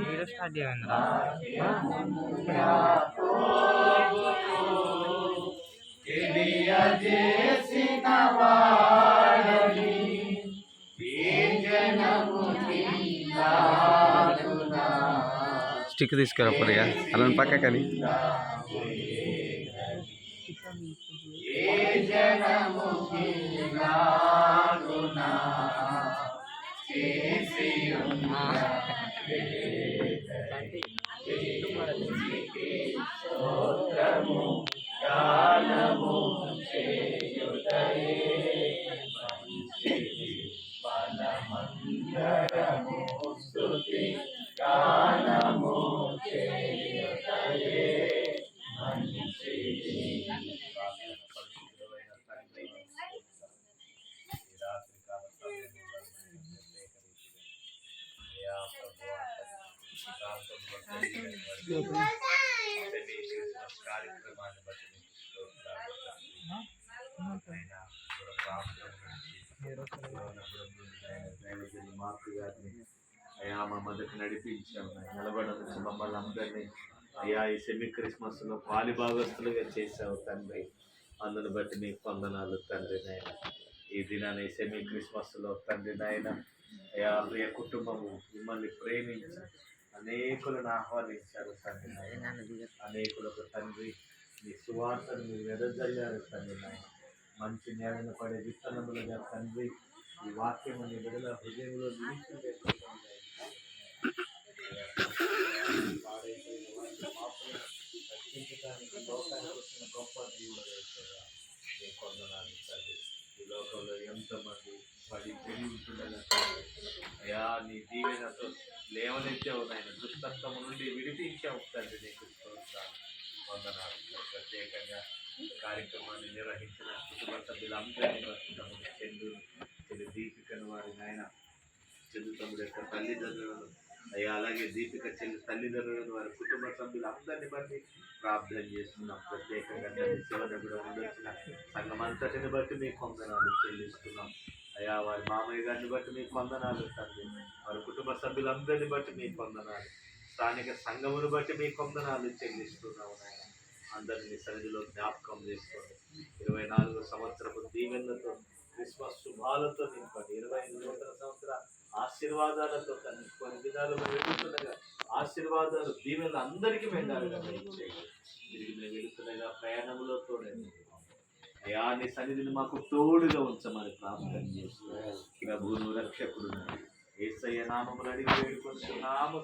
Video start చేయండిరా stick తీసుకురా పొడిగా అలా పక్కకని గానము చేయుటయే మంచిది స్తుతి గానము చేయుటయే మంచిది పరిశుద్ధమైన తండ్రి ఈ రాత్రికాల సమయంలో అయ్యా ప్రభువా, రాత్రులు బట్టి క్రిస్మస్ కార్యక్రమాన్ని బట్టి మార్పు గారిని అయ్యా మా మధ్యకు నడిపించాము నిలబడ మమ్మల్ని అందరినీ అయ్యా ఈ సెమీ క్రిస్మస్లో పాలి భాగస్తులుగా చేసావు తండ్రి అందుని బట్టి నీకు వందనాలు తండ్రి నాయన ఈ దినాన్ని సెమీ క్రిస్మస్లో తండ్రి నాయన అయ్యా ప్రియ కుటుంబము మిమ్మల్ని ప్రేమించి అనేకులను ఆహ్వానించారు తండ్రి నాయన. అనేకులకు తండ్రి మీ సువార్తను మీరు వెదజల్లారు తండ్రి నాయన. మంచి నేలను పడే విత్తనములుగా తండ్రి ఈ వాక్యము నీ విడుదల హృదయంలో నిలిచి అయ్యా నీ దీవెనతో లేవనెత్తావు నాయన దుష్టత్వము నుండి విడిపించావు తండ్రి నీకు వందనాలు. ప్రత్యేకంగా కార్యక్రమాన్ని నిర్వహించిన కుటుంబ సభ్యులందరినీ బట్టి తమకు చెందు దీపికను వారి నాయన చెందు తమ్ముడు యొక్క తల్లిదండ్రులను అయ్యా అలాగే దీపిక చెల్లి తల్లిదండ్రులను వారి కుటుంబ సభ్యులందరినీ బట్టి ప్రార్థన చేస్తున్నాం. ప్రత్యేకంగా తల్లి శివన కూడా ఉండొచ్చిన సంఘం బట్టి మీ కొందనాలు చెల్లిస్తున్నాం. అయ్యా వారి మామయ్య గారిని బట్టి మీకు వందనాలు తండ్రి. వారి కుటుంబ సభ్యులందరిని బట్టి మీకు వందనాలు. స్థానిక సంఘమును బట్టి మీకు వందనాలు చెల్లిస్తున్నాము నాయన. అందరినీ మీ సన్నిధిలో జ్ఞాపకం చేసుకోండి. ఇరవై నాలుగు సంవత్సరపు దీవెనలతో క్రిస్మస్ శుభాలతో నింపండి. ఇరవై నూతన సంవత్సర ఆశీర్వాదాలతో తన కొన్ని దినాలుగా వెళ్తుండగా ఆశీర్వాదాలు దీవెనలు అందరికీ మెండాలుగా దయచేయండి. తిరిగి మేము వెళుతుండగా ప్రయాణంలో తోడండి. అయా నీ సన్నిధిని మాకు తోడుగా ఉంచమని ప్రార్థన చేస్తున్నాం ప్రభువును రక్షకుడు ఏసయ్య నామములు అడిగి వేడుకొస్తున్నాము.